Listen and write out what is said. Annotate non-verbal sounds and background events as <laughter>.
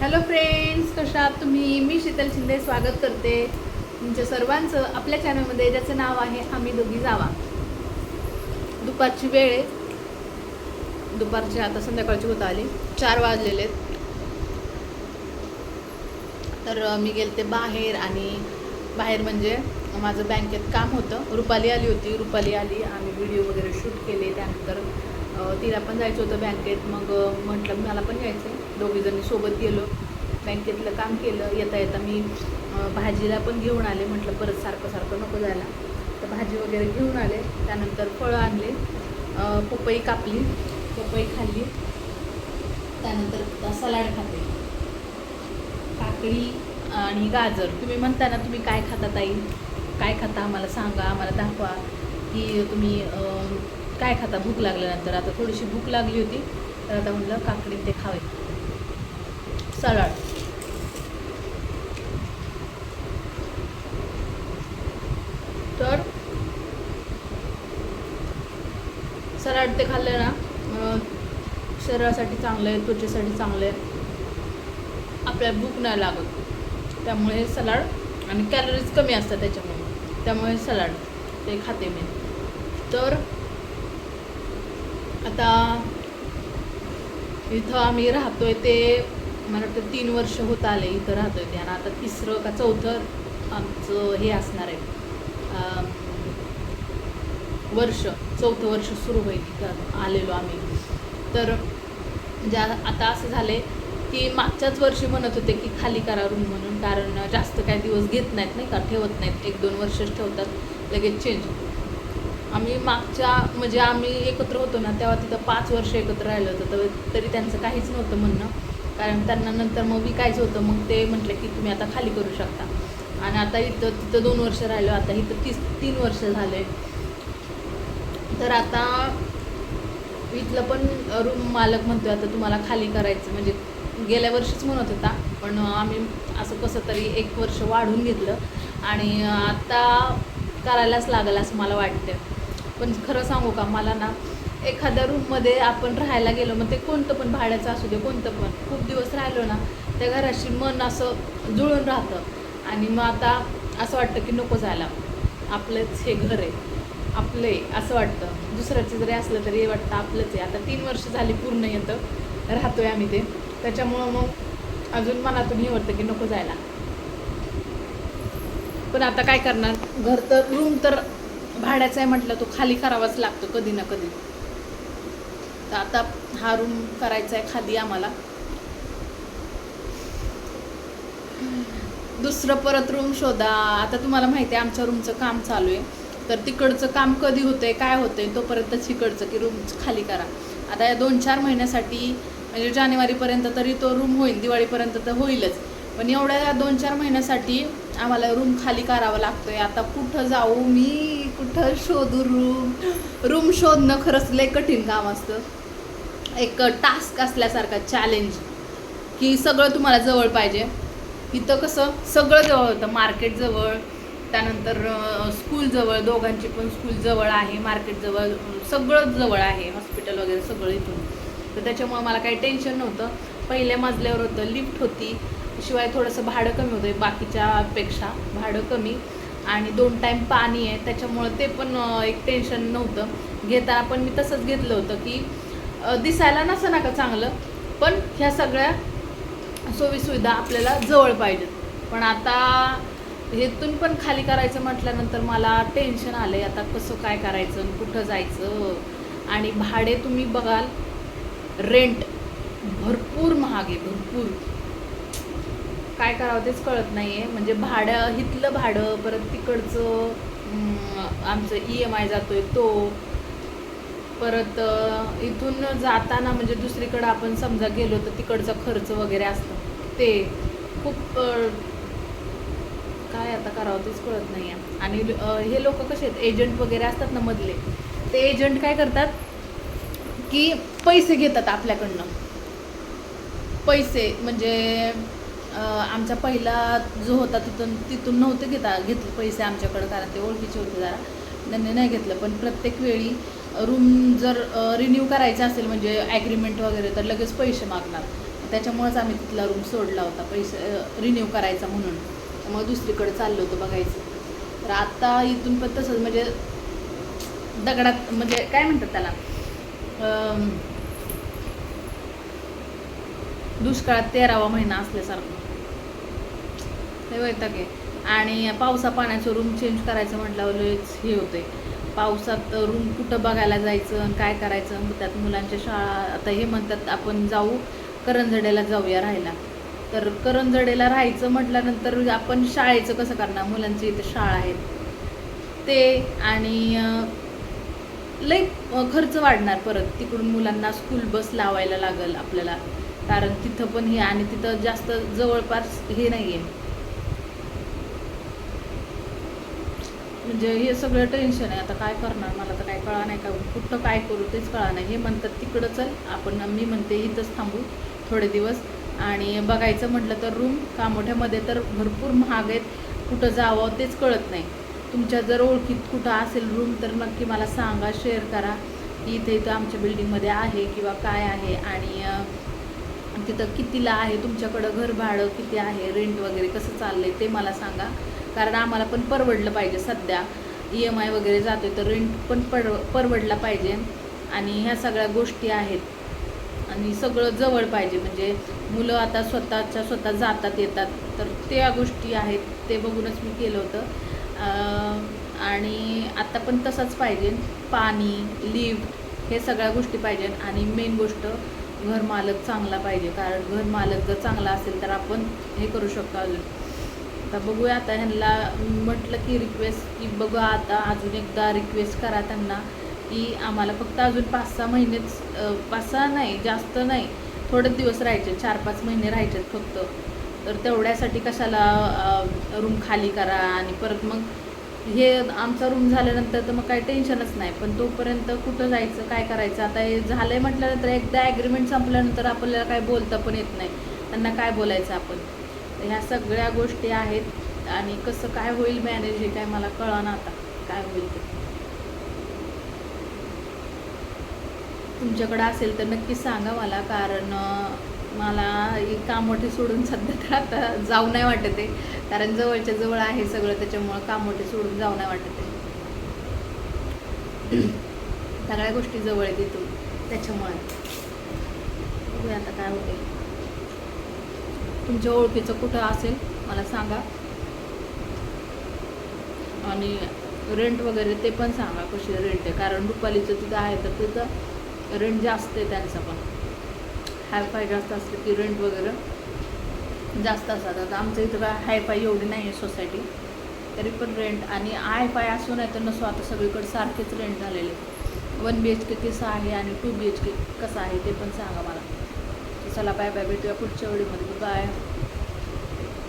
Hello friends कशा आहात तुम्ही? मी शीतल शिंदे स्वागत करते तुमच्या सर्वांचं आपल्या चॅनलमध्ये ज्याचं नाव आहे आम्ही दोघी जावा. दुपारची वेळ आहे. दुपारची आता संध्याकाळची होत आली. चार वाजलेले आहेत. तर मी गेले ते बाहेर आणि बाहेर म्हणजे माझं बँकेत काम होतं. रुपाली आली होती. रुपाली आली आम्ही व्हिडिओ वगैरे शूट केले. त्यानंतर तिला पण जायचं होतं बँकेत. मग म्हटलं मला पण यायचं आहे दोघीजणी सोबत गेलो. बँकेतलं काम केलं. येता येता मी भाजीला पण घेऊन आले. म्हटलं परत सारखं सारखं नको जायला. तर भाजी वगैरे घेऊन आले. त्यानंतर फळं आणले. पपई कापली. पपई खाल्ली. त्यानंतर सलाड खाते काकडी आणि गाजर. तुम्ही म्हणता ना तुम्ही काय खाता ताई? काय खाता? आम्हाला सांगा. आम्हाला दाखवा. की तुम्ही काय खाता? भूक लागल्यानंतर. आता थोडीशी भूक लागली होती. तर आता म्हटलं काकडी ते खावे. सलाड तर सलाड ते खाल्लं ना शरीरासाठी चांगलं आहे त्वचेसाठी चांगलं आहे आपल्याला भूक नाही लागत. त्यामुळे सलाड आणि कॅलरीज कमी असतात त्याच्यामुळे. त्यामुळे सलाड ते खाते मी. तर आता इथं आम्ही राहतोय ते मला वाटतं तीन वर्ष होत आले इथं राहतोय आहे आणि आता तिसरं का चौथं आमचं हे असणार आहे. अं, वर्ष चौथं वर्ष सुरू होईल इथं आलेलो आम्ही. तर ज्या आता असं झाले की मागच्याच वर्षी म्हणत होते की खाली करा रूम म्हणून कारण जास्त काय दिवस घेत नाहीत नाही का? ठेवत नाहीत. एक दोन वर्षच ठेवतात लगेच चेंज आम्ही मागच्या म्हणजे आम्ही एकत्र होतो ना तेव्हा तिथं पाच वर्ष एकत्र राहिलं होतं. तर तरी त्यांचं काहीच नव्हतं म्हणणं. कारण त्यांना नंतर मग विकायचं होतं मग ते म्हटले की तुम्ही आता खाली करू शकता. आणि आता इथं तिथं दोन वर्ष राहिलो आता इथं तीस तीन वर्ष झाले. तर आता इथलं पण रूम मालक म्हणतोय आता तुम्हाला खाली करायचं. म्हणजे गेल्या वर्षीच म्हणत होता पण आम्ही असं कसं तरी एक वर्ष वाढून घेतलं. आणि आता करायलाच लागेल असं मला वाटतं. पण खरं सांगू का मला ना एखाद्या रूममध्ये आपण राहायला गेलो मग ते कोणतं पण भाड्याचं असू दे कोणतं पण. खूप दिवस राहिलो ना त्या घराशी मन असं जुळून राहतं. आणि मग आता असं वाटतं की नको जायला. आपलंच हे घर आहे. आपलं आहे असं वाटतं. दुसऱ्याचं जरी असलं तरी हे वाटतं आपलंच आहे. आता तीन वर्ष झाली पूर्ण येतं राहतोय आम्ही ते. त्याच्यामुळं मग अजून मनातून हे वाटतं की नको जायला. पण आता काय करणार? घर तर रूम तर भाड्याचा आहे म्हटलं तो खाली करावाच लागतो कधी ना कधी. तर आता हा रूम करायचा आहे खाली आम्हाला. दुसरं परत रूम शोधा. आता तुम्हाला माहिती आहे आमच्या रूमचं काम चालू आहे. तर तिकडचं काम कधी होतंय काय होतंय तोपर्यंत तिकडचं की रूम खाली करा. आता या दोन चार महिन्यासाठी म्हणजे जानेवारीपर्यंत तरी तो रूम होईल दिवाळीपर्यंत तर होईलच. पण एवढ्या दोन चार महिन्यासाठी आम्हाला रूम खाली करावं लागतोय. आता कुठं जाऊ? मी कुठं शोधू रूम रूम शोधणं खरंच लय कठीण काम असतं. एक टास्क असल्यासारखा चॅलेंज की सगळं तुम्हाला जवळ पाहिजे. इथं कसं? सगळं जवळ होतं. मार्केट जवळ त्यानंतर स्कूल जवळ दोघांची पण स्कूल जवळ आहे. मार्केट जवळ सगळं जवळ आहे. हॉस्पिटल वगैरे सगळं इथून. तर त्याच्यामुळं मला काही टेन्शन नव्हतं. पहिल्या मजल्यावर होतं. लिफ्ट होती. शिवाय थोडंसं भाडं कमी होतं बाकीच्यापेक्षा भाडं कमी. आणि दोन टाईम पाणी आहे त्याच्यामुळं ते पण एक टेन्शन नव्हतं. घेताना पण मी तसंच घेतलं होतं की दिसायला नसं ना का चांगलं पण ह्या सगळ्या सोयीसुविधा आपल्याला जवळ पाहिजेत. पण आता हेतून पण खाली करायचं म्हटल्यानंतर मला टेन्शन आलं आहे आता कसं काय करायचं आणि कुठं जायचं? आणि भाडे तुम्ही बघाल रेंट भरपूर महाग आहे भरपूर. काय करावं तेच कळत नाही आहे म्हणजे भाडं इथलं भाडं परत तिकडचं आमचं ई एम आय जातो आहे तो. परत इथून जाताना म्हणजे दुसरीकडं आपण समजा गेलो तर तिकडचा खर्च वगैरे असतं. ते खूप काय आता करावं तेच कळत नाही आहे आणि हे लोक कसे आहेत एजंट वगैरे असतात ना मधले ते एजंट काय करतात की पैसे घेतात आपल्याकडनं. पैसे म्हणजे आमचा पहिला जो होता तिथून तिथून नव्हते घेता घेतले पैसे आमच्याकडं कारण ते ओळखीचे होते जरा. त्यांनी नाही घेतलं पण प्रत्येक वेळी रूम जर रिन्यू करायचं असेल म्हणजे ॲग्रीमेंट वगैरे तर लगेच पैसे मागणार. त्याच्यामुळेच आम्ही तिथला रूम सोडला होता पैसे रिन्यू करायचा म्हणून. त्यामुळे दुसरीकडे चाललो होतो बघायचं. तर आता इथून पण तसंच म्हणजे दगडात म्हणजे काय म्हणतात त्याला? दुष्काळात तेरावा महिना असल्यासारखं. ते वैताग आहे. आणि पावसा पाण्याचं रूम चेंज करायचं म्हटल्यावर हे होते पावसात रूम कुठं बघायला जायचं आणि काय करायचं? त्यात मुलांच्या शाळा आता हे म्हणतात आपण जाऊ करंजडेला जाऊया राहायला. तर करंजडेला राहायचं म्हटल्यानंतर आपण शाळेचं कसं करणार? मुलांची इथे शाळा आहेत. ते आणि लई खर्च वाढणार परत. तिकडून मुलांना स्कूल बस लावायला लागल आपल्याला. कारण तिथं पण हे आणि तिथं जास्त जवळपास हे नाही आहे म्हणजे हे सगळं टेन्शन आहे. आता काय करणार? मला तर काय कळा नाही का? कुठं काय करू तेच कळा नाही. हे म्हणतात तिकडं चल. आपण मी म्हणते इथंच थांबू थोडे दिवस. आणि बघायचं म्हटलं तर रूम कामोठ्यामध्ये तर भरपूर महाग आहेत. कुठं जावं तेच कळत नाही. तुमच्या जर ओळखीत कुठं असेल रूम तर नक्की मला सांगा शेअर करा. की इथे इथं आमच्या बिल्डिंगमध्ये आहे किंवा काय आहे. आणि तिथं कितीला आहे तुमच्याकडं घर भाडं किती आहे रेंट वगैरे कसं चाललं आहे ते मला सांगा. कारण आम्हाला पण परवडलं पाहिजे सध्या. ई एम आय वगैरे जातो आहे तर रेंट पण पर परवडला पाहिजे. आणि ह्या सगळ्या गोष्टी आहेत. आणि सगळं जवळ पाहिजे. म्हणजे मुलं आता स्वतःच्या स्वतः जातात येतात. तर त्या गोष्टी आहेत ते बघूनच मी केलं होतं. आणि आता पण तसंच पाहिजे. पाणी लिफ्ट हे सगळ्या गोष्टी पाहिजे आणि मेन गोष्ट घर मालक चांगला पाहिजे. कारण घर मालक जर चांगला असेल तर आपण हे करू शकतो अजून. आता बघूया आता ह्यांना म्हटलं की रिक्वेस्ट की बघा आता अजून एकदा रिक्वेस्ट करा त्यांना की आम्हाला फक्त अजून पाच सहा महिनेच पाच सहा नाही जास्त नाही थोडेच दिवस राहायचे चार पाच महिने राहायचेत फक्त. तर तेवढ्यासाठी कशाला रूम खाली करा आणि परत मग हे आमचा रूम झाल्यानंतर तर मग काही टेन्शनच नाही. पण तोपर्यंत कुठं जायचं काय करायचं? आता हे झालं आहे म्हटल्यानंतर एकदा ॲग्रीमेंट संपल्यानंतर आपल्याला काय बोलता पण येत नाही. त्यांना काय बोलायचं आपण? ह्या सगळ्या गोष्टी आहेत आणि कसं काय होईल मॅनेज हे काय मला कळा ना आता. काय होईल ते? तुमच्याकडं असेल तर नक्की सांगा मला. कारण मला ही कामोठी सोडून सध्या तर आता जाऊ नाही वाटत आहे. कारण जवळच्या जवळ आहे सगळं त्याच्यामुळं कामोठी सोडून जाऊ नाही वाटत आहे. <clears throat> सगळ्या गोष्टी जवळ आहेत इथून त्याच्यामुळे. बघूया आता काय होते तुमच्या ओळखीचं कुठं असेल मला सांगा. आणि रेंट वगैरे ते पण सांगा कशी रेंट आहे. कारण रुपालीचं तिथं आहे तर तिथं रेंट जास्त आहे त्यांचं पण. हायफाय जास्त असलं की रेंट वगैरे जास्त असतात. आता आमचं इथं काय हायफाय एवढी नाही आहे सोसायटी तरी पण रेंट आणि हायफाय असो नाही तर नसो. आता सगळीकडे सारखेच रेंट झालेले वन बी एच के कसं आहे आणि टू बी एच के कसं आहे ते पण सांगा मला. चला बाय बाय भेटूया पुढच्या वेळीमध्ये बाय